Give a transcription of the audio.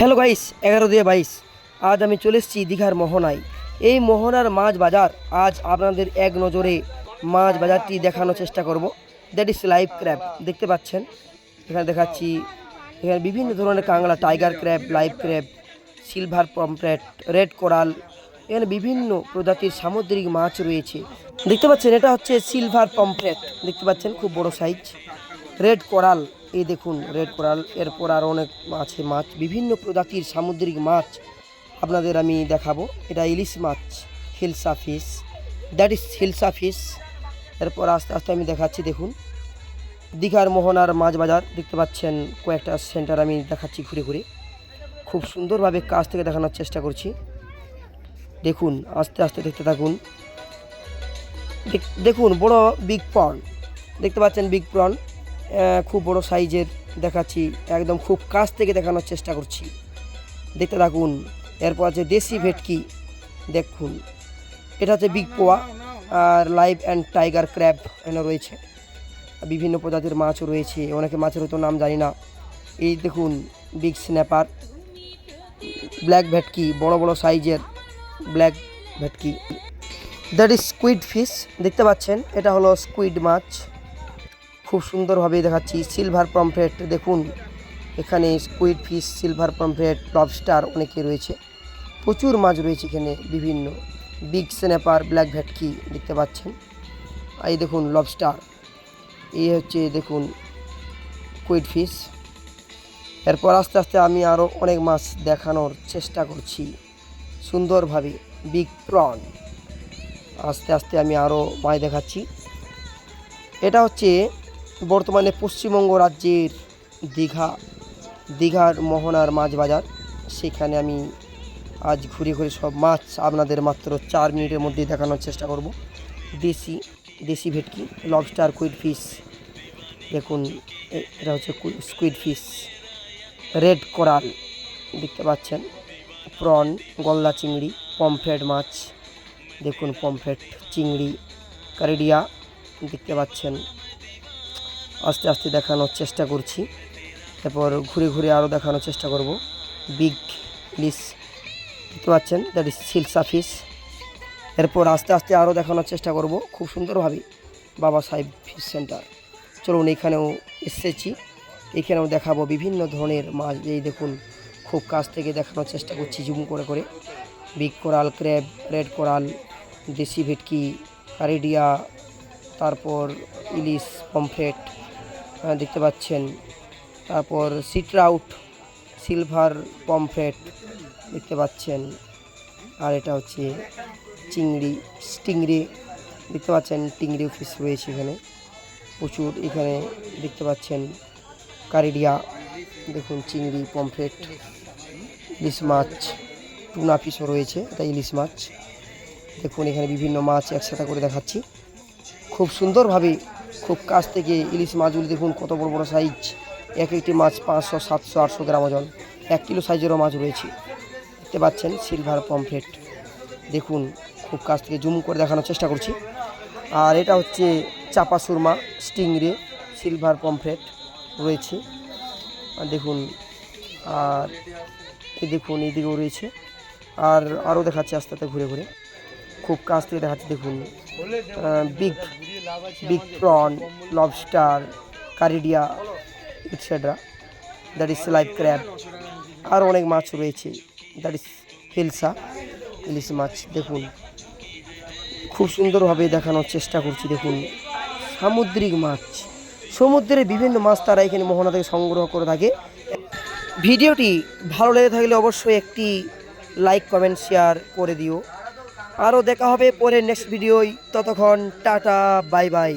Hello guys, এগারো দিয়ে বাইশ। আজ আমি চলে এসেছি দীঘার মোহনায়। এই মোহনার মাছ বাজার আজ আপনাদের এক নজরে মাছ বাজারটি দেখানোর চেষ্টা করব। দ্যাট ইজ লাইভ ক্র্যাব দেখতে পাচ্ছেন? এখানে দেখাচ্ছি, এখানে বিভিন্ন ধরনের কাঁকড়া tiger crab live crab silver pomfret red coral এখানে বিভিন্ন প্রজাতির সামুদ্রিক মাছ রয়েছে। দেখতে পাচ্ছেন, এটা হচ্ছে সিলভার পমপ্লেট দেখতে পাচ্ছেন? খুব বড় সাইজ রেড কোরাল এই দেখুন, রেড কোরাল, এরপর আর অনেক আছে মাছ, বিভিন্ন প্রজাতির সামুদ্রিক মাছ আপনাদের আমি দেখাবো। এটা ইলিশ মাছ hilsa fish that is hilsa fish এরপর আস্তে আস্তে আমি দেখাচ্ছি, দেখুন। দীঘার মোহনার মাছ বাজার, দেখতে পাচ্ছেন, কয়েকটা সেন্টার আমি দেখাচ্ছি ঘুরে ঘুরে। খুব সুন্দরভাবে কাছ থেকে দেখানোর চেষ্টা করছি। দেখুন, আস্তে আস্তে দেখতে থাকুন। দেখ- দেখুন, বড় বিগ প্রন। দেখতে পাচ্ছেন বিগ প্রন। খুব বড় সাইজের দেখাচ্ছি, একদম খুব কাছ থেকে দেখানোর চেষ্টা করছি। দেখতে থাকুন, এরপর আছে দেশি ভেটকি, দেখুন। এটা হচ্ছে বিগ পোয়া আর লাইভ অ্যান্ড টাইগার ক্র্যাব এখানে রয়েছে। বিভিন্ন প্রজাতির মাছও রয়েছে, অনেকে মাছের হয়তো নাম জানি না। এই দেখুন বিগ স্ন্যাপার ব্ল্যাক ভেটকি, বড় বড় সাইজের ব্ল্যাক ভেটকি। দ্যাট ইজ স্কুইড ফিশ দেখতে পাচ্ছেন, এটা হলো স্কুইড মাছ। খুব সুন্দরভাবে দেখাচ্ছি। সিলভার পমফ্রেট দেখুন, এখানে squid fish silver pomfret lobster অনেকে রয়েছে। প্রচুর মাছ রয়েছে এখানে, বিভিন্ন। বিগ স্ন্যাপার ব্ল্যাক ভেটকি দেখতে পাচ্ছেন। এই দেখুন লবস্টার এই হচ্ছে, দেখুন কুইড ফিশ এরপর আস্তে আস্তে আমি আরও অনেক মাছ দেখানোর চেষ্টা করছি। সুন্দরভাবে বিগ প্রন আস্তে আস্তে আমি আরও মাছ দেখাচ্ছি। এটা হচ্ছে বর্তমানে পশ্চিমবঙ্গ রাজ্যের দীঘা, দীঘার মোহনার মাছ বাজার। সেখানে আমি আজ ঘুরে ঘুরে সব মাছ আপনাদের মাত্র চার মিনিটের মধ্যে দেখানোর চেষ্টা করব। দেশি দেশি ভেটকি লবস্টার কুইড ফিশ দেখুন এটা হচ্ছে স্কুইড ফিশ রেড কোরাল দেখতে পাচ্ছেন প্রন গলদা চিংড়ি পমফ্রেট মাছ, দেখুন পমফ্রেট চিংড়ি কারিডিয়া দেখতে পাচ্ছেন আস্তে আস্তে দেখানোর চেষ্টা করছি। এরপর ঘুরে ঘুরে আরও দেখানোর চেষ্টা করব। বিগ ইলিশ দেখতে পাচ্ছেন? দ্যাট ইজ সিলসা ফিশ এরপর আস্তে আস্তে আরও দেখানোর চেষ্টা করব। খুব সুন্দরভাবে বাবা সাহেব ফিশ সেন্টার চলুন এখানেও এসেছি। এখানেও দেখাবো বিভিন্ন ধরনের মাছ। এই দেখুন, খুব কাছ থেকে দেখানোর চেষ্টা করছি, জুম করে করে। Big coral crab red coral দেশি ভেটকি, কারিডিয়া, তারপর ইলিশ, পমফ্রেট। দেখতে পাচ্ছেন। তারপর সিট্রাউট সিলভার পমফ্রেট দেখতে পাচ্ছেন। আর এটা হচ্ছে চিংড়ি স্টিংরি দেখতে পাচ্ছেন টিংরি ফিশ রয়েছে এখানে। প্রচুর এখানে দেখতে পাচ্ছেন। কারিডিয়া, দেখুন চিংড়ি পমফ্রেট ইলিশ মাছ, টুনা ফিশও রয়েছে, এটা ইলিশ মাছ। দেখুন এখানে বিভিন্ন মাছ একসাথে করে দেখাচ্ছি। খুব সুন্দরভাবে খুব কাছ থেকে ইলিশ মাছগুলি দেখুন কত বড় বড় সাইজ এক একটি মাছ পাঁচশো, সাতশো, আটশো গ্রাম ওজন। এক কিলো সাইজেরও মাছ রয়েছে। দেখতে পাচ্ছেন সিলভার পমফ্রেট দেখুন, খুব কাছ থেকে জুম করে দেখানোর চেষ্টা করছি। আর এটা হচ্ছে চাপা সুরমা স্টিংরে সিলভার পমফ্রেট রয়েছে। আর দেখুন আর দেখুন এইদিকেও রয়েছে। আর আরও দেখাচ্ছে আস্তে আস্তে ঘুরে ঘুরে। খুব কাছ থেকে দেখাচ্ছে, দেখুন big big prawn lobster caridea etcetera that is live crab আর অনেক মাছ রয়েছে। দ্যাট ইজ হিলসা ইলিশ মাছ দেখুন। খুব সুন্দরভাবে দেখানোর চেষ্টা করছি দেখুন। সামুদ্রিক মাছ। সমুদ্রের বিভিন্ন মাছ তারা এখানে মোহনা থেকে সংগ্রহ করে থাকে। ভিডিওটি ভালো লেগে থাকলে অবশ্যই একটি লাইক কমেন্ট শেয়ার করে দিও। আরও দেখা হবে পরে নেক্সট ভিডিওই ততক্ষণ টাটা বাই বাই